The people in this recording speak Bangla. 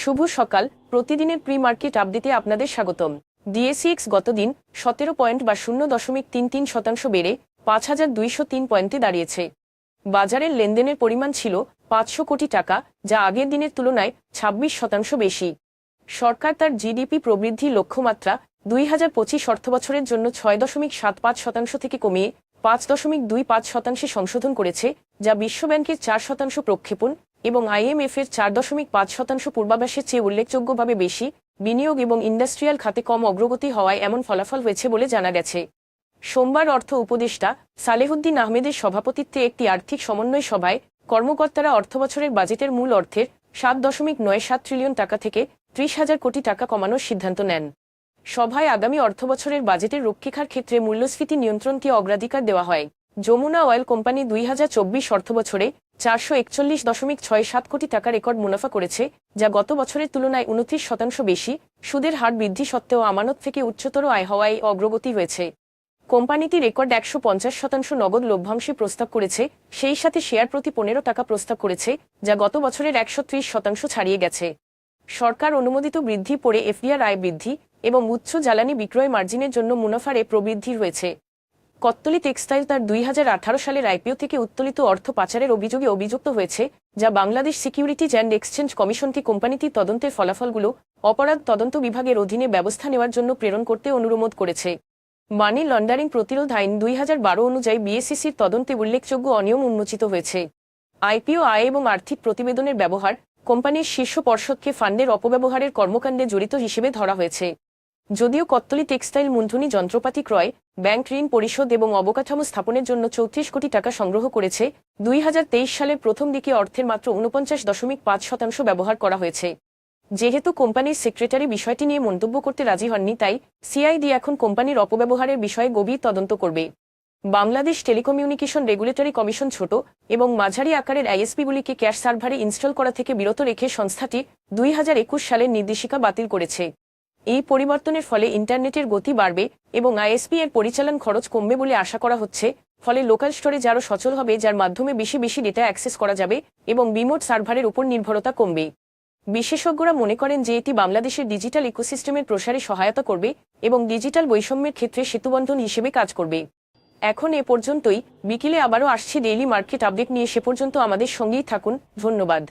শুভ সকাল। প্রতিদিনের প্রি মার্কেট আপডেটে আপনাদের স্বাগতম। ডিএসিএক্স গতদিন সতেরো পয়েন্ট বা শূন্য দশমিক তিন তিন শতাংশ বেড়ে পাঁচ হাজার দুইশো তিন পয়েন্টে দাঁড়িয়েছে। বাজারের লেনদেনের পরিমাণ ছিল পাঁচশো কোটি টাকা, যা আগের দিনের তুলনায় ছাব্বিশ শতাংশ বেশি। সরকার তার জিডিপি প্রবৃদ্ধি লক্ষ্যমাত্রা দুই হাজার পঁচিশ অর্থবছরের জন্য ছয় দশমিক সাত পাঁচ শতাংশ থেকে কমিয়ে পাঁচ দশমিক দুই পাঁচ শতাংশে সংশোধন করেছে, যা বিশ্বব্যাংকের চার শতাংশ প্রক্ষেপণ এবং আইএমএফ এর চার দশমিক পাঁচ শতাংশ পূর্বাভাসের চেয়ে উল্লেখযোগ্যভাবে বেশি, বিনিয়োগ এবং ইন্ডাস্ট্রিয়াল খাতে কম অগ্রগতি হওয়ায় এমন ফলাফল হয়েছে বলে জানা গেছে। সোমবার অর্থ উপদেষ্টা সালেহুদ্দিন আহমেদের সভাপতিত্বে একটি আর্থিক সমন্বয় সভায় কর্মকর্তারা অর্থবছরের বাজেটের মূল অর্থের সাত দশমিক নয় সাত ট্রিলিয়ন টাকা থেকে ত্রিশ হাজার কোটি টাকা কমানোর সিদ্ধান্ত নেন। সভায় আগামী অর্থবছরের বাজেটের রক্ষিকার ক্ষেত্রে মূল্যস্ফীতি নিয়ন্ত্রণকে অগ্রাধিকার দেওয়া হয়। যমুনা অয়েল কোম্পানি দুই হাজার চব্বিশ অর্থবছরে চারশো একচল্লিশ দশমিক ছয় সাত কোটি টাকা রেকর্ড মুনাফা করেছে, যা গত বছরের তুলনায় উনত্রিশ শতাংশ বেশি। সুদের হার বৃদ্ধি সত্ত্বেও আমানত থেকে উচ্চতর আয় হওয়ায় অগ্রগতি হয়েছে। কোম্পানিটি রেকর্ড একশো পঞ্চাশ শতাংশ নগদ লভ্যাংশে প্রস্তাব করেছে, সেই সাথে শেয়ার প্রতি পনেরো টাকা প্রস্তাব করেছে, যা গত বছরের একশো ত্রিশ শতাংশ ছাড়িয়ে গেছে। সরকার অনুমোদিত বৃদ্ধি পড়ে এফডিআর আয় বৃদ্ধি এবং উচ্চ জ্বালানি বিক্রয় মার্জিনের জন্য মুনাফারে প্রবৃদ্ধি রয়েছে। কত্তলি টেক্সটাইল তার দুই হাজার আঠারো সালের আইপিও থেকে উত্তোলিত অর্থ পাচারের অভিযোগে অভিযুক্ত হয়েছে, যা বাংলাদেশ সিকিউরিটিজ অ্যান্ড এক্সচেঞ্জ কমিশনকে কোম্পানিটির তদন্তের ফলাফলগুলো অপরাধ তদন্ত বিভাগের অধীনে ব্যবস্থা নেওয়ার জন্য প্রেরণ করতে অনুরোধ করেছে। মানি লন্ডারিং প্রতিরোধ আইন দুই হাজার বারো অনুযায়ী বিএসসিসির তদন্তে উল্লেখযোগ্য অনিয়ম উন্মোচিত হয়েছে। আইপিও, আয় এবং আর্থিক প্রতিবেদনের ব্যবহার কোম্পানির শীর্ষ পর্ষদকে ফান্ডের অপব্যবহারের কর্মকাণ্ডে জড়িত হিসেবে ধরা হয়েছে। যদিও কত্তলি টেক্সটাইল মূলধনী যন্ত্রপাতি ক্রয়, ব্যাংক ঋণ পরিশোধ এবং অবকাঠামো স্থাপনের জন্য চৌত্রিশ কোটি টাকা সংগ্রহ করেছে, দুই হাজার তেইশ সালের প্রথম দিকে অর্থের মাত্র উনপঞ্চাশ দশমিক পাঁচ শতাংশ ব্যবহার করা হয়েছে। যেহেতু কোম্পানির সেক্রেটারি বিষয়টি নিয়ে মন্তব্য করতে রাজি হননি, তাই সিআইডি এখন কোম্পানির অপব্যবহারের বিষয়ে গভীর তদন্ত করবে। বাংলাদেশ টেলিকমিউনিকেশন রেগুলেটরি কমিশন ছোট এবং মাঝারি আকারের আইএসপিগুলিকে ক্যাশ সার্ভারে ইনস্টল করা থেকে বিরত রেখে সংস্থাটি দুই হাজার একুশ সালের নির্দেশিকা বাতিল করেছে। এই পরিবর্তনের ফলে ইন্টারনেটের গতি বাড়বে এবং আইএসপি এর পরিচালন খরচ কমবে বলে আশা করা হচ্ছে। ফলে লোকাল স্টোরেজ আরও সচল হবে, যার মাধ্যমে বেশি বেশি ডেটা অ্যাক্সেস করা যাবে এবং বিমোট সার্ভারের উপর নির্ভরতা কমবে। বিশেষজ্ঞরা মনে করেন যে এটি বাংলাদেশের ডিজিটাল ইকোসিস্টেমের প্রসারে সহায়তা করবে এবং ডিজিটাল বৈষম্যের ক্ষেত্রে সেতুবন্ধন হিসেবে কাজ করবে। এখন এ পর্যন্তই। বিকেলে আবারও আসছি ডেইলি মার্কেট আপডেট নিয়ে। সে পর্যন্ত আমাদের সঙ্গেই থাকুন। ধন্যবাদ।